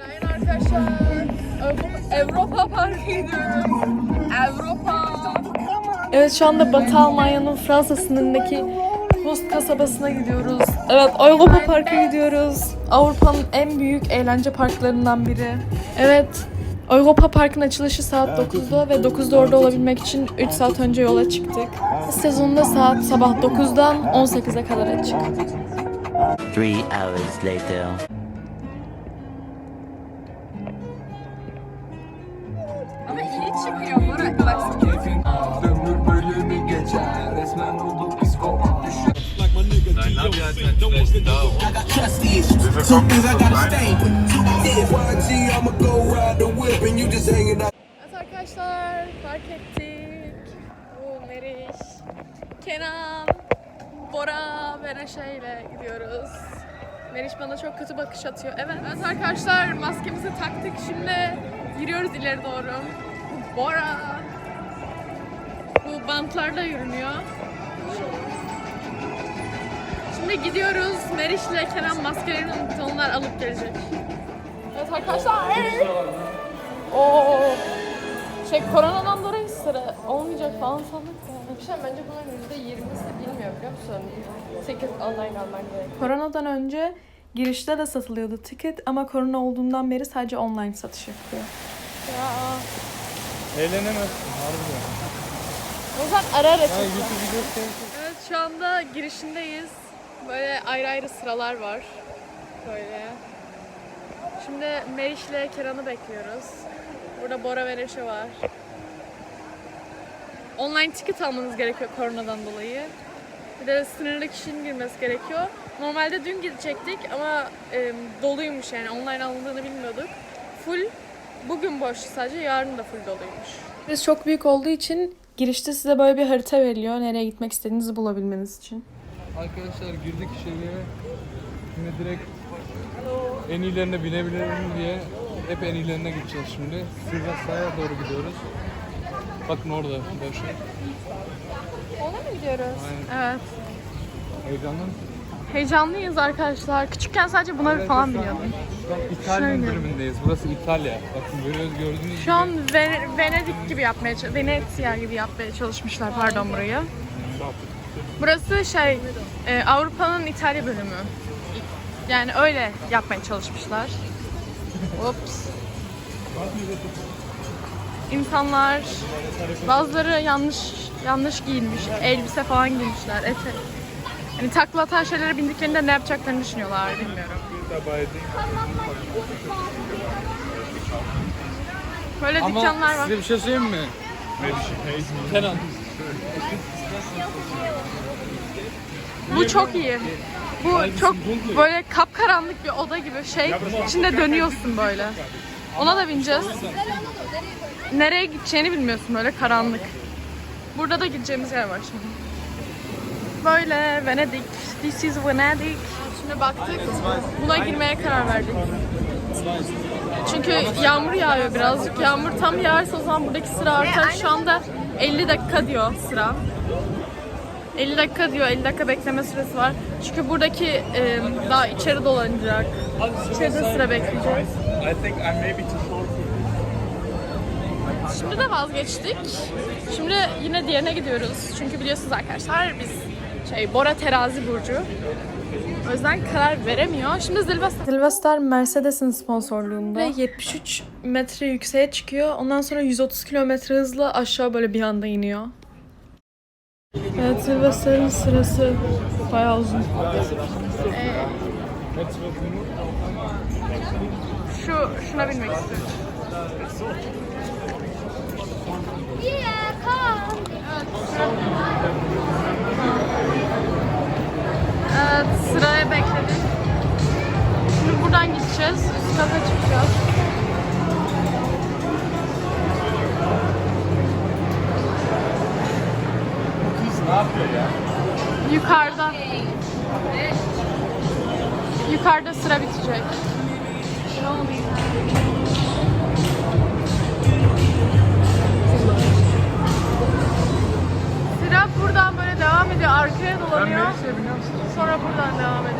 Günaydın arkadaşlar. Avrupa, Park'a gidiyoruz. Avrupa. Evet şu anda Batı Almanya'nın Fransa sınırındaki Host kasabasına gidiyoruz. Evet Avrupa Park'a gidiyoruz. Avrupa'nın en büyük eğlence parklarından biri. Evet Avrupa Park'ın açılışı saat 9'da ve 9'da orada olabilmek için 3 saat önce yola çıktık. Sezonda saat sabah 9'dan 18'e kadar açık. Three hours later. YG, I'ma go ride the whip and you just hanging out. Evet arkadaşlar fark ettik. Bu Meriç, Kenan, Bora ve Neşe ile gidiyoruz. Meriç bana çok kötü bakış atıyor. Evet. Evet arkadaşlar maskemizi taktık. Şimdi yürüyoruz ileri doğru. Bu Bora. Bu bantlarla yürünüyor. Şimdi gidiyoruz. Meriç ile Kenan maskelerini unuttu. Onlar alıp gelecek. Evet arkadaşlar. Oo. Şey koronadan dolayı sıra olmayacak falan sandık da. Şey, bence bunların %20'si bilmiyor biliyor musun? Ticket online alman gerek. Koronadan önce girişte de satılıyordu ticket ama korona olduğundan beri sadece online satış yapıyor. Ya. Eğlenemezsin harbiden. O yüzden ara ara konusu. Evet şu anda girişindeyiz. Böyle ayrı ayrı sıralar var. Böyle. Şimdi Meriç ile Keran'ı bekliyoruz. Burada Bora ve Neşe var. Online ticket almanız gerekiyor koronadan dolayı. Bir de sınırlı kişinin girmesi gerekiyor. Normalde dün gidecektik ama e, doluymuş yani online alındığını bilmiyorduk. Full bugün boş sadece yarın da full doluymuş. Biz çok büyük olduğu için girişte size böyle bir harita veriliyor. Nereye gitmek istediğinizi bulabilmeniz için. Arkadaşlar girdik içeriye. Şimdi direkt en iyilerine binebilirim diye hep en iyilerine gideceğiz şimdi. Sivas'a doğru gidiyoruz. Bakın orada boş yer. Ona mı gidiyoruz? Aynen. Evet. Heyecanlı mısın? Heyecanlıyız arkadaşlar. Küçükken sadece bunları falan biliyordum. Şu an İtalyan Şöyle. bölümündeyiz. Burası İtalya. Bakın görüyoruz gördüğünüz gibi. Şu an Ven- Venedik gibi yapmaya Venezia gibi yapmaya çalışmışlar pardon burayı. Burası şey e, Avrupa'nın İtalya bölümü. Yani öyle yapmaya çalışmışlar. Ups. İnsanlar bazıları yanlış yanlış giyinmiş. Elbise falan giymişler. Ete. Hani takla atan şeylere bindiklerinde ne yapacaklarını düşünüyorlar bilmiyorum. Böyle Ama dükkanlar var. size bir şey söyleyeyim mi? Kenan. Bu çok iyi. Bu çok böyle kapkaranlık bir oda gibi şey. İçinde dönüyorsun böyle. Ona da bineceğiz. Nereye gideceğini bilmiyorsun böyle karanlık. Burada da gideceğimiz yer var şimdi. Böyle Venedik. This is Venedik. Şimdi baktık. Buna girmeye karar verdik. Çünkü yağmur yağıyor birazcık. Yağmur tam yağarsa o zaman buradaki sıra artar. Şu anda 50 dakika diyor sıra. 50 dakika diyor, 50 dakika bekleme süresi var. Çünkü buradaki e, daha içeri dolanacak. İçeride sıra bekleyeceğiz. Şimdi de vazgeçtik. Şimdi yine diğerine gidiyoruz. Çünkü biliyorsunuz arkadaşlar biz şey Bora terazi burcu. O yüzden karar veremiyor. Şimdi Zilvestar. Zilvestar Mercedes'in sponsorluğunda. Ve 73 metre yükseğe çıkıyor. Ondan sonra 130 kilometre hızla aşağı böyle bir anda iniyor. Evet Zilvester'in sırası bayağı uzun. Ee, şu şuna binmek istiyorum. Evet sıraya bekledik. Şimdi buradan gideceğiz. Üst kata çıkacağız. Ne yapıyor ya? Yukarıda. Yukarıda sıra bitecek. Devam ediyor.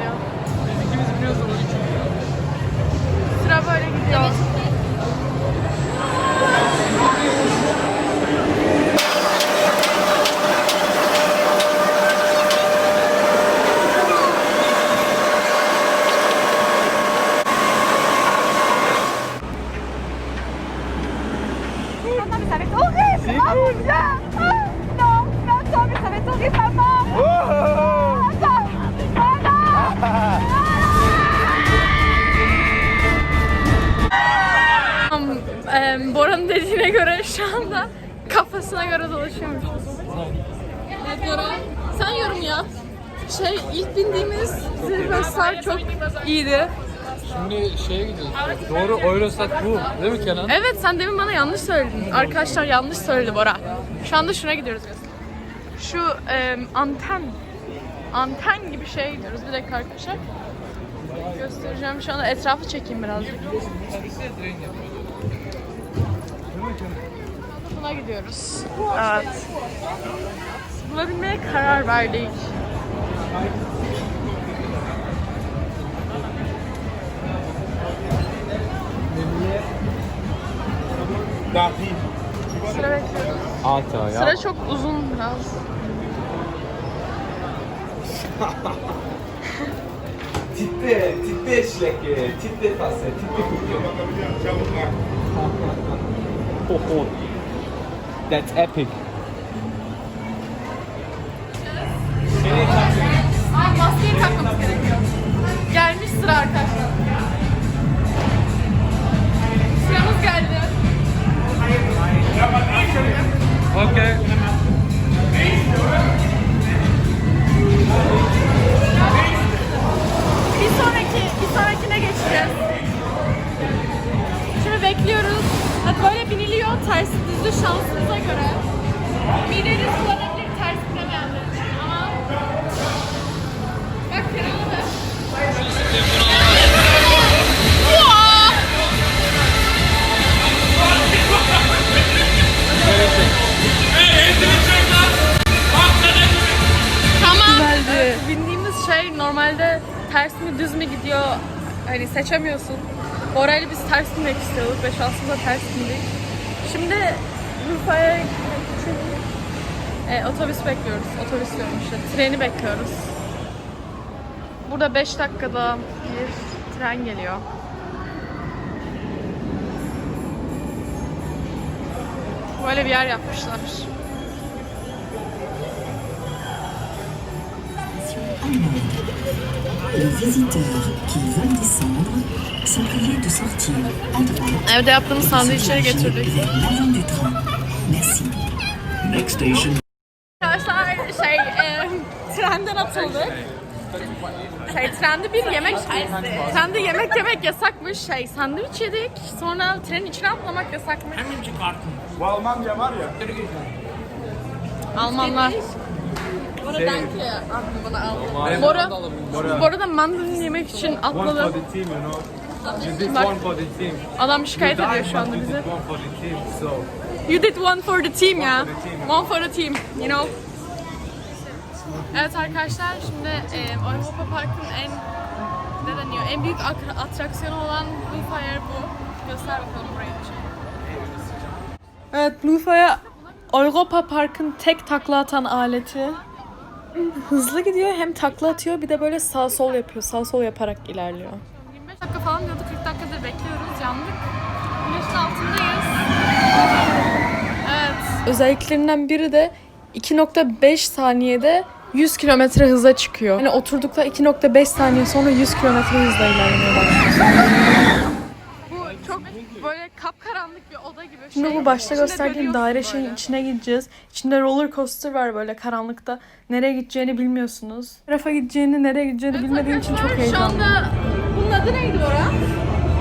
Bora'nın dediğine göre şu anda kafasına göre dolaşıyormuş. Evet Bora, sen yorum yap. Şey, ilk bindiğimiz zirvesler çok iyiydi. Şimdi şeye gidiyoruz. Doğru Eurostat bu. Değil mi Kenan? Evet, sen demin bana yanlış söyledin. Arkadaşlar yanlış söyledi Bora. Şu anda şuna gidiyoruz biz. Şu e, anten, anten gibi şeye gidiyoruz. Bir dakika arkadaşlar. Göstereceğim. Şu anda etrafı çekeyim birazcık. Buna gidiyoruz. Evet. Buna binmeye karar verdik. Sıra bekliyoruz. Ata ya. Sıra çok uzun biraz. Titte, titte släcker, titte Fasse, titte kuken. That's epic. Ay maskeyi takmamız gerekiyor. Gelmiş sıra arkadaşlar. Sıramız geldi. Okay. Bir sonraki, bir sonrakine geçeceğiz. Şimdi bekliyoruz. Hadi böyle biniliyor. Düzlü şansınıza göre. Mideniz kullanabilir ters bilemeyenler için ama... Bak. Vaa! Tamam. Evet, bindiğimiz şey normalde ters mi düz mü gidiyor hani seçemiyorsun. Orayla biz ters binmek istiyorduk ve şansımıza ters bindik. Şimdi Gitmek için e, otobüs bekliyoruz. Otobüs diyorum işte. Treni bekliyoruz. Burada 5 dakikada bir tren geliyor. Böyle bir yer yapmışlar. Evde yaptığımız sandviçleri getirdik. Merci. Next station. Arkadaşlar şey e, trenden atıldık. Şey trende bir yemek trende yemek yemek yasakmış şey sandviç yedik sonra trenin içine atlamak yasakmış. Bu Almanca var ya. Almanlar. Bora danke abi bana al. Bora, Bora da mandalina yemek için atladı. Bak. Adam şikayet ediyor şu anda bizi. You did one for the team ya. One for the team, you know. Evet arkadaşlar şimdi e, Europa Park'ın en ne deniyor? En büyük ak- atraksiyonu olan Blue Fire bu. Göster bakalım burayı. Evet Blue Fire Europa Park'ın tek takla atan aleti. Hızlı gidiyor hem takla atıyor bir de böyle sağ sol yapıyor. Sağ sol yaparak ilerliyor. 25 dakika falan diyorduk 40 dakikadır bekliyoruz yandık. Güneşin altındayız. Evet. Özelliklerinden biri de 2.5 saniyede 100 kilometre hıza çıkıyor. Yani oturdukta 2.5 saniye sonra 100 kilometre hızla ilerlemeye başlıyor. Bu çok böyle kapkaranlık bir oda gibi şey. Şimdi bu başta gösterdiğim daire şeyin içine gideceğiz. İçinde roller coaster var böyle karanlıkta. Nereye gideceğini bilmiyorsunuz. Tarafa gideceğini, nereye gideceğini bilmediğim için çok heyecanlıyım. Şu anda bunun adı neydi Bora?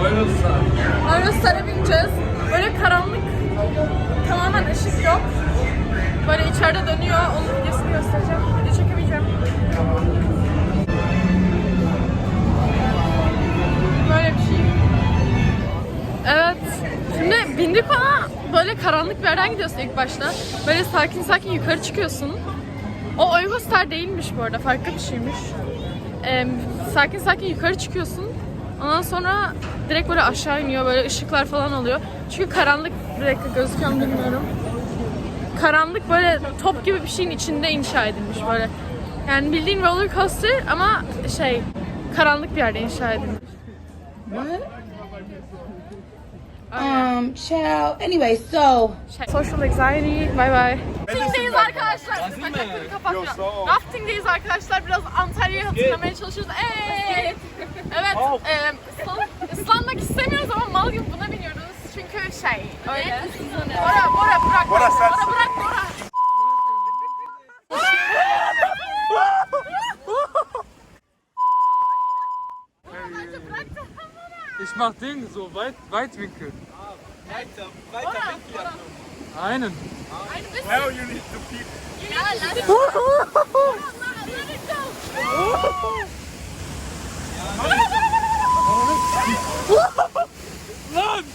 Eurostar. Eurostar'a bineceğiz. Böyle karanlık, tamamen. Böyle içeride dönüyor. Onun videosunu göstereceğim. Video çekemeyeceğim. Böyle bir şey. Evet. Şimdi bindik ama böyle karanlık bir yerden gidiyorsun ilk başta. Böyle sakin sakin yukarı çıkıyorsun. O Eurostar değilmiş bu arada. Farklı bir şeymiş. Ee, sakin sakin yukarı çıkıyorsun. Ondan sonra direkt böyle aşağı iniyor. Böyle ışıklar falan oluyor. Çünkü karanlık bir dakika gözüküyor bilmiyorum. Karanlık böyle top gibi bir şeyin içinde inşa edilmiş böyle. Yani bildiğin roller coaster ama şey karanlık bir yerde inşa edilmiş. Um, child. Anyway, so Şey, Social anxiety, bye bye. Rafting'deyiz arkadaşlar. Bacaklarını. Rafting'deyiz arkadaşlar. Biraz Antalya'yı hatırlamaya çalışıyoruz. Eee. Evet. E, ıslan- ıslanmak istemiyoruz ama mal gibi buna biniyoruz. Çünkü şey öyle. Bora Bora bırak. Bora. Bora bırak mach Ding, so weit, Weitwinkel. Ah, weiter, weiter oder, Winkel. Oder? Ja. Einen. Ein bisschen. Now you need to peep. Ja, lass es. Mann!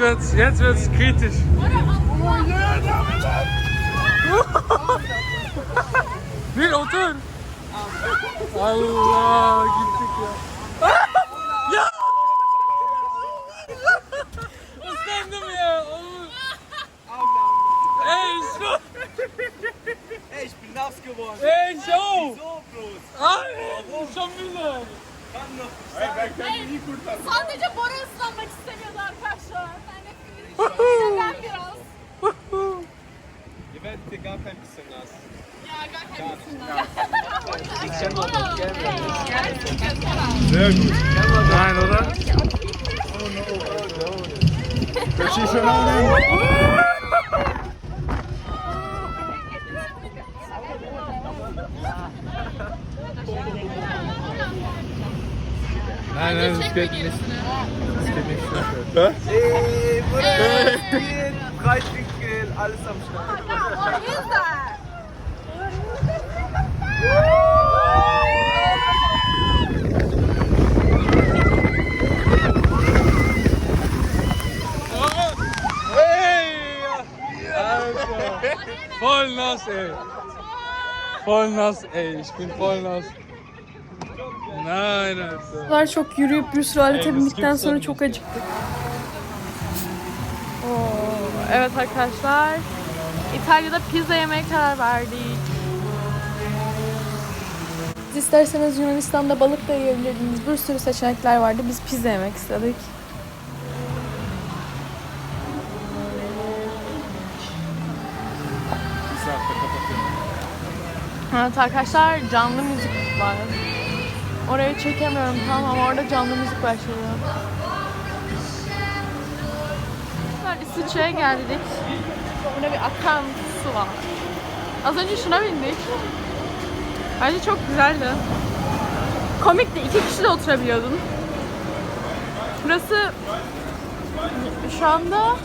Wird's, jetzt wird's kritisch. Nil otur. Allah gittik ya. ya! Islandım ya. Ey şu. Ey ich bin nass geworden. Ey. So groß. Ay schon wieder. Kann noch. Hey ben kendimi iyi kurtardım. Sadece Bora ıslanmak istemiyordu arkadaşlar. Ben hepiniz ben biraz. Ihr werdet hier gar kein bisschen nass. Ya gel Sehr gut. Nein oder? Das ist schon lange. Nein, nein, das geht nicht. Das geht nicht so schön. Hey, Bruder. Breitwinkel, alles am Start. Hey! Alter! Voll nass, ey! Voll nass, ey! Ich bin voll nass. Alter. kadar çok yürüyüp bir sürü alete bindikten sonra çok acıktık. Oo, evet arkadaşlar. İtalya'da pizza yemeye karar verdik. Siz isterseniz Yunanistan'da balık da yiyebilirdiniz. Bir sürü seçenekler vardı. Biz pizza yemek istedik. Evet arkadaşlar canlı müzik var. Orayı çekemiyorum tamam ama orada canlı müzik başlıyor. İsviçre'ye geldik. Burada bir akan su var. Az önce şuna bindik. Bence çok güzeldi. Komikti. iki kişi de oturabiliyordun. Burası şu anda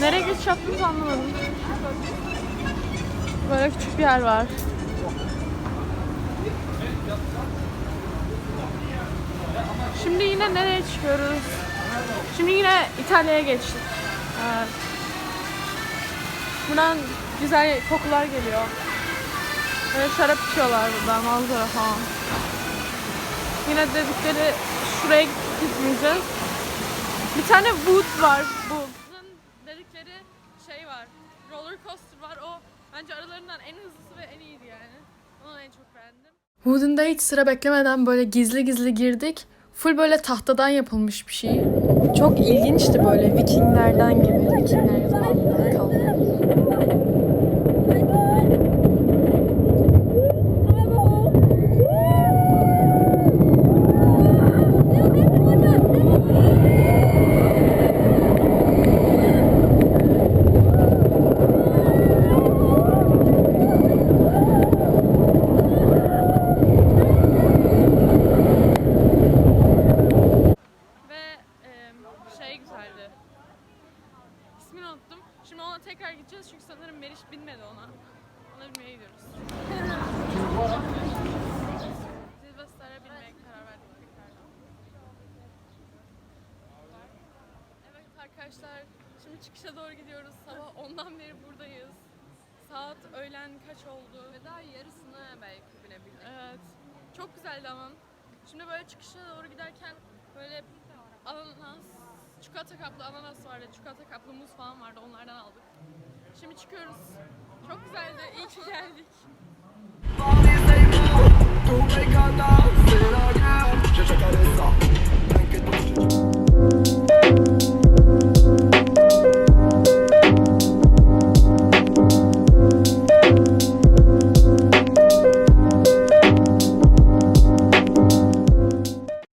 nereye geçiş anlamadım. Böyle küçük bir yer var. Şimdi yine nereye çıkıyoruz? Şimdi yine İtalya'ya geçtik. Evet. Buradan güzel kokular geliyor. Böyle şarap içiyorlar burada manzara falan. Yine dedikleri şuraya gitmeyeceğiz. Bir tane boot var. Bu. Dedikleri şey var. Roller coaster var. O bence aralarından en hızlısı ve en iyiydi yani. Onu en çok beğendim. Wooden'da hiç sıra beklemeden böyle gizli gizli girdik. Full böyle tahtadan yapılmış bir şey. Çok ilginçti böyle Vikinglerden gibi. Vikingler kalma. Meriç binmedi ona. Ona binmeye gidiyoruz. Silvester'e binmeye karar verdik tekrardan. Evet arkadaşlar şimdi çıkışa doğru gidiyoruz. Sabah 10'dan beri buradayız. Saat öğlen kaç oldu? Ve daha yarısını belki bilebildik. Evet. Çok güzeldi ama. Şimdi böyle çıkışa doğru giderken böyle ananas, çikolata kaplı ananas vardı, çikolata kaplı muz falan vardı. Onlardan aldık. Şimdi çıkıyoruz. Çok güzeldi. İyi ki geldik. Don't make a noise,